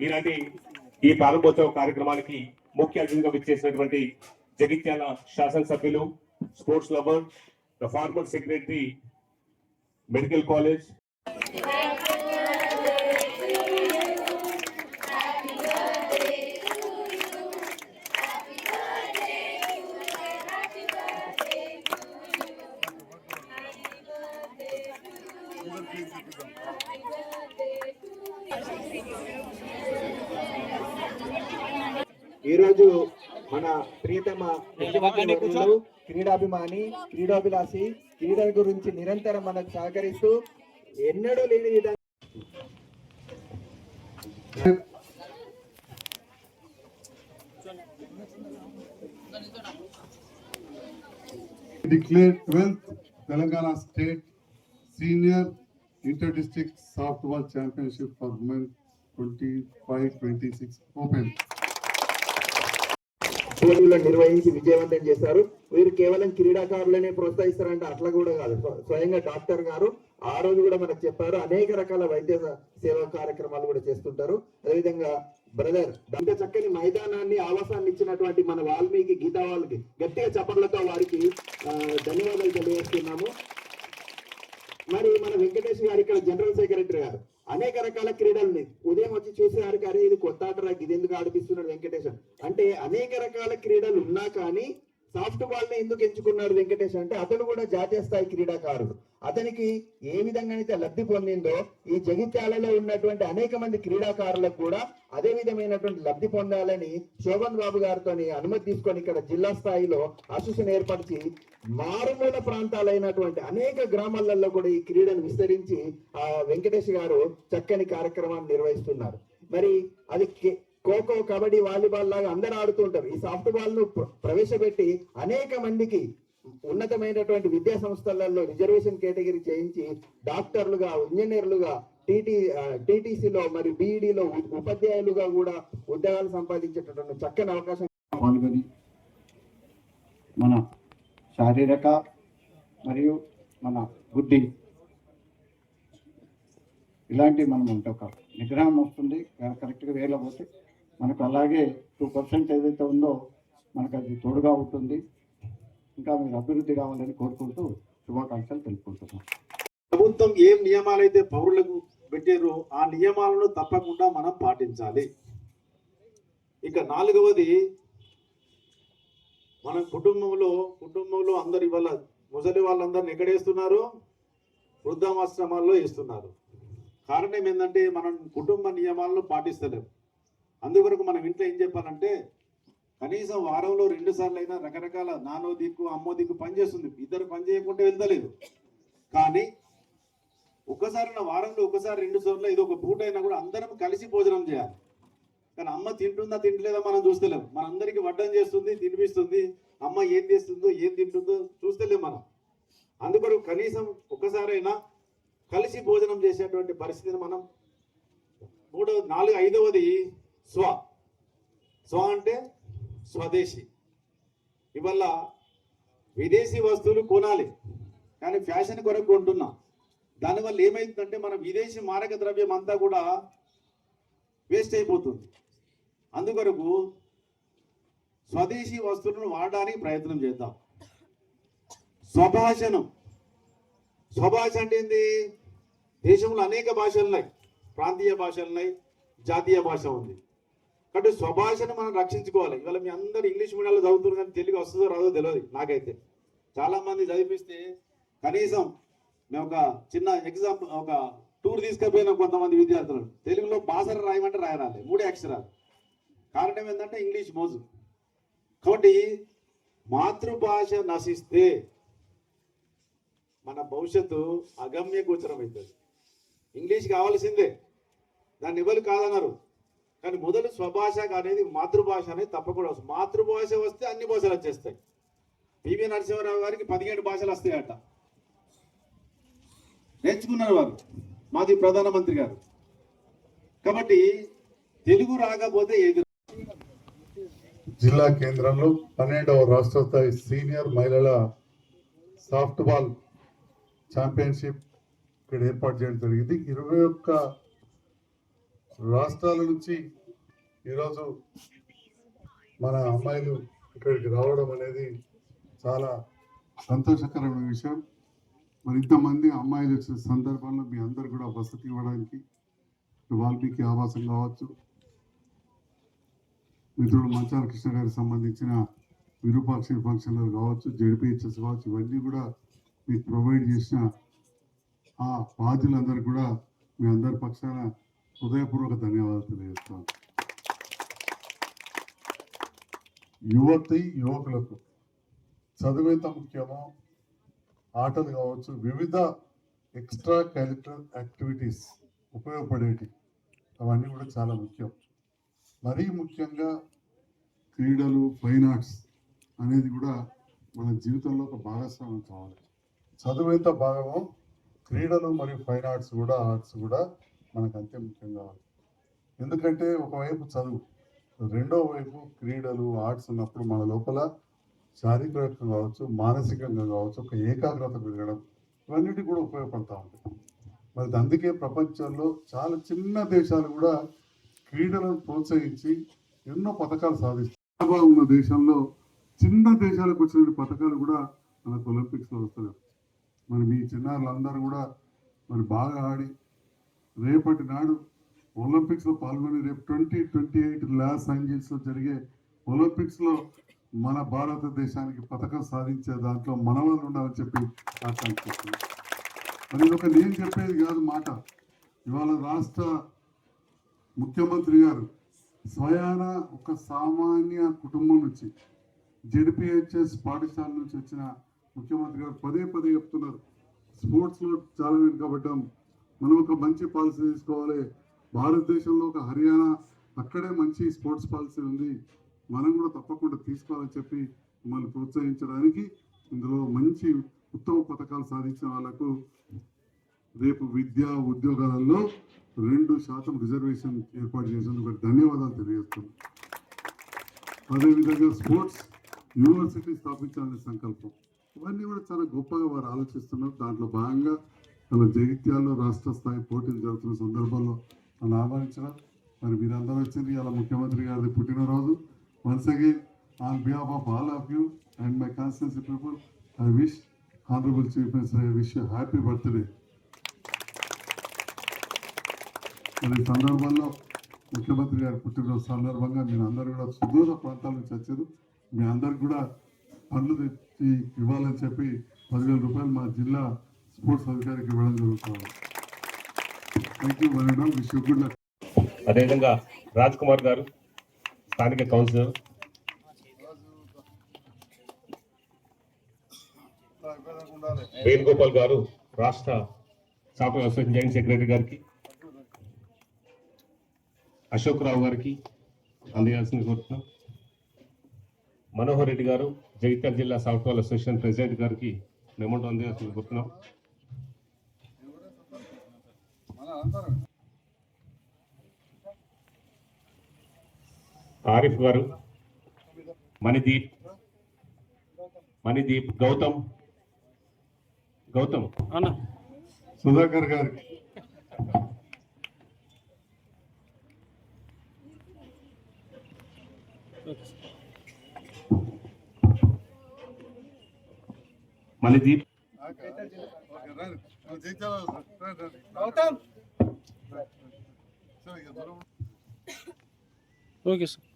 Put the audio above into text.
ఈనాటి ఈ ప్రారంభోత్సవ కార్యక్రమానికి ముఖ్య అతిథిగా విచ్చేసినటువంటి జగిత్యాల శాసనసభ్యులు sports lover the former secretary medical college ఈ రోజు మన ప్రియతమ క్రీడాభిమాని క్రీడాభిలాషి క్రీడల గురించి నిరంతరం మనకు సహకరిస్తూ ఎన్నడూ లేని విధంగా declare twelfth Telangana state senior inter district softball championship for women twenty five twenty six open పోటీలను నిర్వహించి విజయవంతం చేశారు. వీరు కేవలం క్రీడాకారులనే ప్రోత్సహిస్తారంటే అట్లా కూడా కాదు. స్వయంగా డాక్టర్ గారు ఆ రోజు కూడా మనకు చెప్పారు. అనేక రకాల వైద్య సేవా కార్యక్రమాలు కూడా చేస్తుంటారు. అదేవిధంగా బ్రదర్ ఇంత చక్కని మైదానాన్ని ఆవాసాన్ని ఇచ్చినటువంటి మన వాల్మీకి గీతా వాళ్ళకి గట్టిగా చప్పట్లతో వారికి ధన్యవాదాలు తెలియజేస్తున్నాము. మరి మన వెంకటేష్ గారు ఇక్కడ జనరల్ సెక్రటరీ గారు. అనేక రకాల క్రీడల్ని ఉదయం వచ్చి చూసేవారు అరే ఇది కొత్త ఆటరా ఇది ఎందుకు ఆడిపిస్తున్నాడు వెంకటేష్ అంటే అనేక రకాల క్రీడలు ఉన్నా కానీ సాఫ్ట్ బాల్ని ఎందుకు ఎంచుకున్నాడు వెంకటేష్ అంటే అతను కూడా జాతీయ స్థాయి క్రీడాకారుడు. అతనికి ఏ విధంగా అయితే లబ్ధి పొందిందో ఈ జగిత్యాలలో ఉన్నటువంటి అనేక మంది క్రీడాకారులకు కూడా అదే విధమైనటువంటి లబ్ధి పొందాలని శోభన్ బాబు గారితో అనుమతి తీసుకొని ఇక్కడ జిల్లా స్థాయిలో అసోసియేషన్ ఏర్పరిచి మారుమూల ప్రాంతాలైనటువంటి అనేక గ్రామాలలో కూడా ఈ క్రీడను విస్తరించి ఆ వెంకటేష్ గారు చక్కని కార్యక్రమాన్ని నిర్వహిస్తున్నారు. మరి అది ఖోఖో కబడ్డీ వాలీబాల్ లాగా అందరు ఆడుతుంటారు ఈ సాఫ్ట్ బాల్ను ప్రవేశపెట్టి అనేక మందికి ఉన్నతమైనటువంటి విద్యా సంస్థలలో రిజర్వేషన్ కేటగిరీ చేయించి డాక్టర్లుగా ఇంజనీర్లుగా టీటీ టీటీసీలో మరి బీఈడీలో ఉపాధ్యాయులుగా కూడా ఉద్యోగాలు సంపాదించేటటువంటి చక్కని అవకాశం పాల్గొని మన శారీరక మరియు మన బుద్ధి ఇలాంటి మనం ఉంటే ఒక నిగ్రహం వస్తుంది. కరెక్ట్గా వేలో పోతే మనకు అలాగే టూ పర్సెంట్ ఏదైతే ఉందో మనకు అది తోడుగా ఉంటుంది. ఇంకా మీరు అభివృద్ధి కావాలని కోరుకుంటూ శుభాకాంక్షలు తెలుపుకుంటున్నాం. ప్రభుత్వం ఏం నియమాలు అయితే పౌరులకు పెట్టారో ఆ నియమాలను తప్పకుండా మనం పాటించాలి. ఇక నాలుగవది మన కుటుంబంలో కుటుంబంలో అందరు ఇవాళ ముసలి వాళ్ళందరిని ఎక్కడేస్తున్నారు వృద్ధాశ్రమాల్లో వేస్తున్నారు కారణం ఏంటంటే మనం కుటుంబ నియమాలను పాటిస్తలేము అందువరకు మనం ఇంట్లో ఏం చెప్పాలంటే కనీసం వారంలో రెండు సార్లు అయినా రకరకాల నానో దిక్కు అమ్మో దిక్కు పని చేస్తుంది. ఇద్దరు పని చేయకుండా వెళ్తలేదు. కానీ ఒకసారి నా వారంలో ఒకసారి రెండు సార్లు ఇది ఒక పూట అయినా కూడా అందరం కలిసి భోజనం చేయాలి. కానీ అమ్మ తింటుందా తింటలేదా మనం చూస్తలేం. మనందరికీ వడ్డం చేస్తుంది తినిపిస్తుంది. అమ్మ ఏం చేస్తుందో ఏం తింటుందో చూస్తలేం మనం. అందుకొరకు కనీసం ఒక్కసారైనా కలిసి భోజనం చేసేటువంటి పరిస్థితిని మనం మూడవ నాలుగు ఐదవది స్వ. స్వ అంటే స్వదేశీ. ఇవల్ల విదేశీ వస్తువులు కొనాలి. కానీ ఫ్యాషన్ కొరకు కొంటున్నాం. దానివల్ల ఏమైందంటే మన విదేశీ మారక ద్రవ్యం అంతా కూడా వేస్ట్ అయిపోతుంది. అందుకొరకు స్వదేశీ వస్తువులను వాడడానికి ప్రయత్నం చేద్దాం. స్వభాషణం. స్వభాష అంటే ఏంది? దేశంలో అనేక భాషలున్నాయి. ప్రాంతీయ భాషలున్నాయి. జాతీయ భాష ఉంది. కాబట్టి స్వభాషను మనం రక్షించుకోవాలి. ఇవాళ మీ అందరు ఇంగ్లీష్ మీడియంలో చదువుతున్నారు కానీ తెలుగు వస్తుందో రాదో తెలియదు నాకైతే. చాలా మంది చదివిస్తే కనీసం మేము ఒక చిన్న ఎగ్జాంపుల్ ఒక టూర్ తీసుకుపోయిన కొంతమంది విద్యార్థులు. తెలుగులో భాషను రాయమంటే రాయరాలి మూడే అక్షరాలు. కారణం ఏంటంటే ఇంగ్లీష్ మోజు. కాబట్టి మాతృభాష నశిస్తే మన భవిష్యత్తు అగమ్య గోచరం అవుతుంది ఇంగ్లీష్ కావాల్సిందే. దాన్ని ఎవరు కాదన్నారు? కానీ మొదలు స్వభాష అనేది మాతృభాష అనేది తప్పకుండా వస్తుంది. మాతృభాష వస్తే అన్ని భాషలు వచ్చేస్తాయి. పివి నరసింహారావు గారికి పదిహేడు భాషలు వస్తాయట. నేర్చుకున్నారు వారు. మాది ప్రధానమంత్రి గారు. కాబట్టి తెలుగు రాకపోతే ఏది జిల్లా? కేంద్రంలో పన్నెండవ రాష్ట్ర స్థాయి సీనియర్ మహిళల సాఫ్ట్బాల్ ఛాంపియన్షిప్ ఇక్కడ ఏర్పాటు చేయడం జరిగింది. ఇరవై ఒక్క రాష్ట్రాల నుంచి ఈరోజు మన అమ్మాయిలు ఇక్కడికి రావడం అనేది చాలా సంతోషకరమైన విషయం. మరి ఇంతమంది అమ్మాయిలు వచ్చిన సందర్భంలో మీ అందరు కూడా వసతి ఇవ్వడానికి వాల్మీకి ఆవాసం కావచ్చు. మిత్రుడు మంచాల కృష్ణ గారికి సంబంధించిన విరూపాక్షి ఫంక్షన్లు కావచ్చు జడిపిహెచ్ఎస్ కావచ్చు ఇవన్నీ కూడా మీకు ప్రొవైడ్ చేసిన ఆ బాధ్యులందరూ కూడా మీ అందరి పక్షాన హృదయపూర్వక ధన్యవాదాలు తెలియజేస్తాను యువతి యువకులకు చదువు ఎంత ముఖ్యమో ఆటలు కావచ్చు వివిధ ఎక్స్ట్రా కరిక్యులర్ యాక్టివిటీస్ ఉపయోగపడేవి అవన్నీ కూడా చాలా ముఖ్యం మరీ ముఖ్యంగా క్రీడలు ఫైన్ ఆర్ట్స్ అనేది కూడా మన జీవితంలో ఒక భాగస్వామ్యం కావాలి. చదువు ఎంత భాగమో? క్రీడలు మరియు ఫైన్ ఆర్ట్స్ కూడా ఆర్ట్స్ కూడా మనకు అంతే ముఖ్యం కావాలి ఎందుకంటే ఒకవైపు చదువు రెండో వైపు క్రీడలు ఆర్ట్స్ ఉన్నప్పుడు మన లోపల శారీరకంగా కావచ్చు మానసికంగా కావచ్చు ఒక ఏకాగ్రత పెరగడం ఇవన్నిటి కూడా ఉపయోగపడతా ఉంటాయి. మరి అందుకే ప్రపంచంలో చాలా చిన్న దేశాలు కూడా క్రీడలను ప్రోత్సహించి ఎన్నో పథకాలు సాధిస్తాయి ఉన్న దేశంలో చిన్న దేశాలకు వచ్చిన పథకాలు కూడా మనకు ఒలింపిక్స్లో వస్తున్నాయి మరి మీ చిన్నారులందరూ కూడా మరి బాగా ఆడి రేపటి నాడు ఒలింపిక్స్లో పాల్గొని రేపు ట్వంటీ ట్వంటీ ఎయిట్ లాస్ ఏంజల్స్లో జరిగే ఒలింపిక్స్లో మన భారతదేశానికి పథకం సాధించే దాంట్లో మనవాళ్ళు ఉండాలని చెప్పి ఆకాంక్షిస్తున్నాను మరి ఒక నేను చెప్పేది కాదు మాట. ఇవాళ రాష్ట్ర ముఖ్యమంత్రి గారు స్వయాన ఒక సామాన్య కుటుంబం నుంచి జెడ్పిహెచ్ఎస్ పాఠశాల నుంచి వచ్చిన ముఖ్యమంత్రి గారు పదే పదే చెప్తున్నారు. స్పోర్ట్స్లో చాలా వెనుకబడ్డాం మనం ఒక మంచి పాలసీ తీసుకోవాలి. భారతదేశంలో ఒక హర్యానా అక్కడే మంచి స్పోర్ట్స్ పాలసీ ఉంది. మనం కూడా తప్పకుండా తీసుకోవాలని చెప్పి మిమ్మల్ని ప్రోత్సహించడానికి ఇందులో మంచి ఉత్తమ పథకాలు సాధించిన వాళ్ళకు రేపు విద్యా ఉద్యోగాలలో రెండు శాతం రిజర్వేషన్ ఏర్పాటు చేసినందుకు ధన్యవాదాలు తెలియజేస్తున్నాను అదేవిధంగా స్పోర్ట్స్ యూనివర్సిటీ స్థాపించాలనే సంకల్పం. ఇవన్నీ కూడా చాలా గొప్పగా వారు ఆలోచిస్తున్నారు. దాంట్లో భాగంగా మన జగిత్యాల్లో రాష్ట్ర స్థాయి పోటీలు జరుగుతున్న సందర్భంలో నన్ను ఆహ్వానించడం. మరి మీరందరూ వచ్చింది ఇలా ముఖ్యమంత్రి గారి పుట్టినరోజు. Once again on behalf of all of you and my constituency people I wish honourable chief minister I wish happy birthday మరి ఈ సందర్భంలో ముఖ్యమంత్రి గారి పుట్టినరోజు సందర్భంగా మీరు అందరూ కూడా సుదూర ప్రాంతాల నుంచి వచ్చారు. మీ అందరికి కూడా పనులు తెచ్చి ఇవ్వాలని చెప్పి పదివేల రూపాయలు మా జిల్లా స్పోర్ట్స్ అధికారికి ఇవ్వడం జరుగుతుంది. Thank you very wish you good luck అదేవిధంగా రాజ్ కుమార్ గారు స్థానిక కౌన్సిలర్. వేణుగోపాల్ గారు రాష్ట్ర సాఫ్ట్వేర్ అసోసియేషన్ జాయింట్ సెక్రటరీ గారికి అశోక్ రావు గారికి అందజేయాల్సింది కోరుతున్నాం. మనోహర్ రెడ్డి గారు జగిత్యాల జిల్లా సాఫ్ట్వేర్ అసోసియేషన్ ప్రెసిడెంట్ గారికి మెమోంట్ అందజేయాల్సింది కోరుతున్నాం. ఆరిఫ్ గారు మణిదీప్ మణిదీప్ గౌతమ్ గౌతమ్. సుధాకర్ గారికి మణిదీప్. గౌతమ్. Okay sir